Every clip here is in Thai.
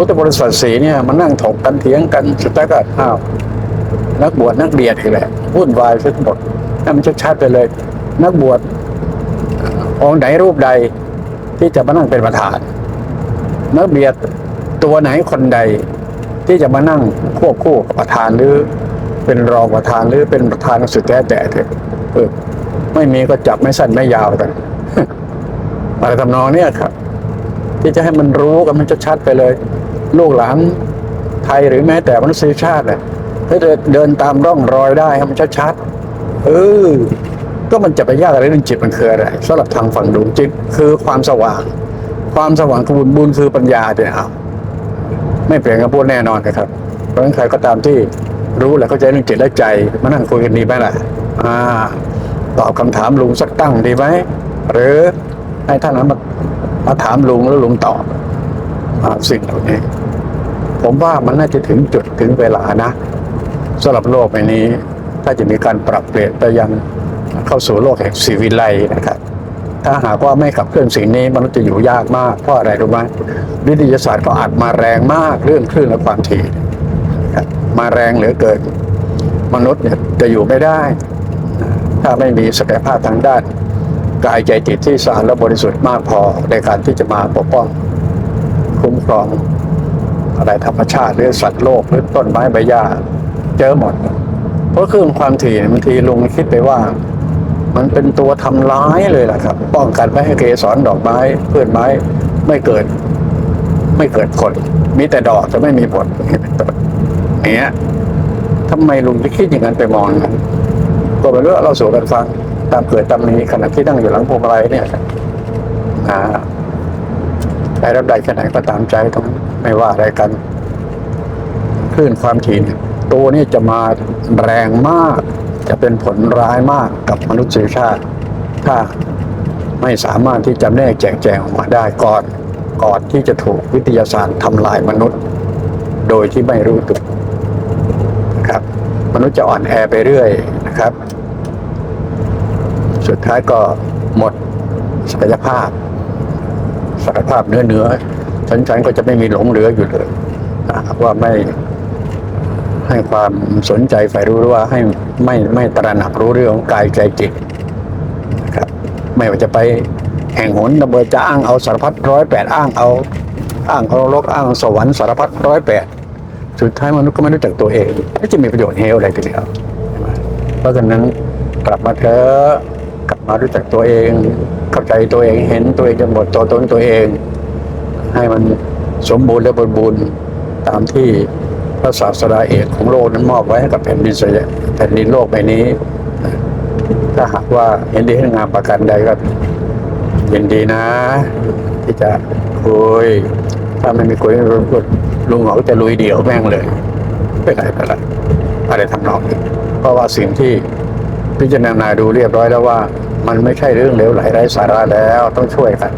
พุทธบริษัทสีเนี่ยมันนั่งถกกันเถียงกันสุดท้ายก็อ้าวนักบวชนักเรียนอีกแหละวุ่นวายทั้งหมดให้มันชัดๆไปเลย นักบวชองค์ไหนรูปใดที่จะมานั่งเป็นประธาน นักเบียดตัวไหนคนใดที่จะมานั่งควบคู่กับประธานหรือเป็นรองประธานหรือเป็นประธานสุดแท้แต่เถอะไม่มีก็จับไม่สั้นไม่ยาวกันอะไรทำนองเนี้ยครับ ที่จะให้มันรู้กันมันจะชัดไปเลย ลูกหลานไทยหรือแม้แต่มนุษยชาติเลยถ้าเดินเดินตามร่องรอยได้ให้มันชัดๆเออก็มันจะไปยากอะไรเรื่องจิตมันคืออะไรสำหรับทางฝั่งดวงจิตคือความสว่าง ความสว่างคือบุญบุญคือปัญญาเนี่ยเอาไม่เปลี่ยนคำพูดแน่นอนนะครับ เพราะฉะนั้นใครก็ตามที่รู้และเข้าใจเรื่องจิตและใจมานั่งคุยกันดีไหมล่ะอ่า ตอบคำถามลุงสักตั้งดีไหมหรือให้ท่านนั้นมา มาถามลุงแล้วลุงตอบอสิ่งเหล่านี้ ผมว่ามันน่าจะถึงจุดถึงเวลานะสำหรับโลกใบนี้ ถ้าจะมีการปรับเปลี่ยนไปยังเข้าสู่โลกแห่งสีวิไลนะครับถ้าหากว่าไม่ขับเคลื่อนสิ่งนี้มนุษย์จะอยู่ยากมากเพราะอะไรรู้ไหมวิทยาศาสตร์ก็อัดมาแรงมากเรื่องคลื่นและความถี่มาแรงเหลือเกินมนุษย์เนี่ยจะอยู่ไม่ได้ ถ้าไม่มีศักยภาพทางด้าน กายใจจิตที่สะอาดและบริสุทธิ์มากพอในการที่จะมาปกป้อง คุ้มครองอะไรธรรมชาติหรือสัตว์โลกหรือต้นไม้ใบหญ้าเจอหมด เพราะคลื่นความถี่บางทีลุงคิดไปว่า มันเป็นตัวทำร้ายเลยล่ะครับ ป้องกันไม่ให้เกสรดอกไม้พืชไม้ไม่เกิด ไม่เกิดผลมีแต่ดอกจะไม่มีผลอย่างเป็นต้นเนี้ยทำไมลุงถึงคิดอย่างนั้นไปมองก็เป็นเรื่องเราสู่กันฟัง ตามเกิดตามมีขณะที่นั่งอยู่หลังพวงมาลัยเนี่ยอ่าใครรับได้แค่ไหนก็ตามใจต้องไม่ว่าอะไรกันคลื่นความถี่เนี่ยตัวนี้จะมาแรงมาก จะเป็นผลร้ายมากกับมนุษยชาติ ถ้าไม่สามารถที่จะแนกแจกแจงออกมาได้ก่อนก่อนที่จะถูกวิทยาศาสตร์ทำลายมนุษย์ โดยที่ไม่รู้ตัวนะครับ มนุษย์จะอ่อนแอไปเรื่อยนะครับ สุดท้ายก็หมดศักยภาพศักยภาพเนื้อเนื้อฉันฉันก็จะไม่มีหลงเหลืออยู่เลยนะว่าไม่ให้ความสนใจใฝ่รู้รือว่าให้ไม่ไม่ตระหนักรู้เรื่องกายใจจิตครับไม่ว่าจะไปแห่งหนระเบิดจะอ้างเอาสารพัดร้อยแปดอ้างเอาอ้างเอาโลกอ้างสวรรค์สารพัดร้อยแปดสุดท้ายมนุษย์ก็ไม่รู้จักตัวเองไม่จะมีประโยชน์เฮลอะไรทีเดียวเพราะฉะนั้นกลับมาเถอะ มารู้จักตัวเอง เข้าใจตัวเองเห็นตัวเองจนหมดตัวตนตัวเอง ให้มันสมบูรณ์และบริบูรณ์ตามที่พระศาสดาเอกของโลกนั้นมอบไว้ให้กับแผ่นดินสยามแผ่นดินโลกใบนี้ ถ้าหากว่าเห็นดีเห็นงามประการใดก็ยินดีนะ ที่จะคุยถ้าไม่มีคุยลุงหมอก็จะลุยเดี่ยวแม่งเลยไม่ไรไม่ไรอะไรทำนองนี้เพราะว่าสิ่งที่พิจารณาดูเรียบร้อยแล้วว่า มันไม่ใช่เรื่องเลวไหลไร้สาระแล้วต้องช่วยกัน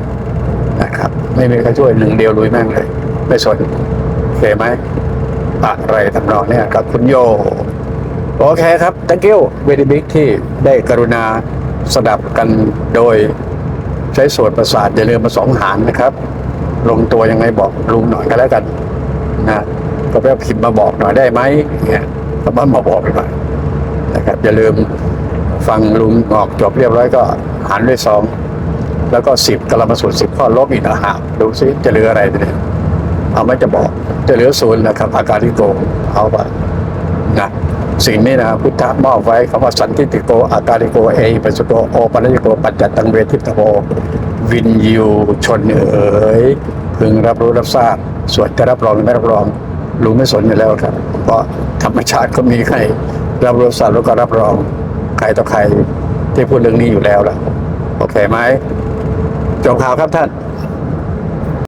นะครับ ไม่มีใครช่วยหนึ่งเดียวลุยแม่งเลย ไม่สนโอเคไหมอะไรทำนองเนี้ยกับคุณโย โอเคครับ thank you very big ที่ได้กรุณาสดับกันโดยใช้ส่วนประสาทอย่าลืมมาสองหางนะครับ ลงตัวยังไงบอกลุงหน่อยก็แล้วกันนะก็ไปพิมพ์มาบอกหน่อยได้ไหมเนี่ยก็มามาบอกหน่อยนะครับอย่าลืม ฟังลุงออกจบเรียบร้อยก็หารด้วยสองแล้วก็สิบกลมาสูตรสิบข้อลบอีกนะฮะดูซิจะเหลืออะไรเนี่ยเอาไม่จะบอกจะเหลือศูนย์นะครับ อาการที่โกเอาไปนะสิ่งนี้นะพุทธะมอบไว้คำว่าสันติติโก อาการิโกเอปัสโกโอปัญญโก ปัจจตังเวทิตโกวินยูชนเอ๋ยพึงรับรู้รับทราบส่วนจะรับรองหรือไม่รับรองรู้ไม่สนอยู่แล้วครับ เพราะธรรมชาติก็มีใครรับรู้ทราบแล้วก็รับรอง ใครต่อใครที่พูดเรื่องนี้อยู่แล้วล่ะ โอเคไหมจบข่าวครับท่าน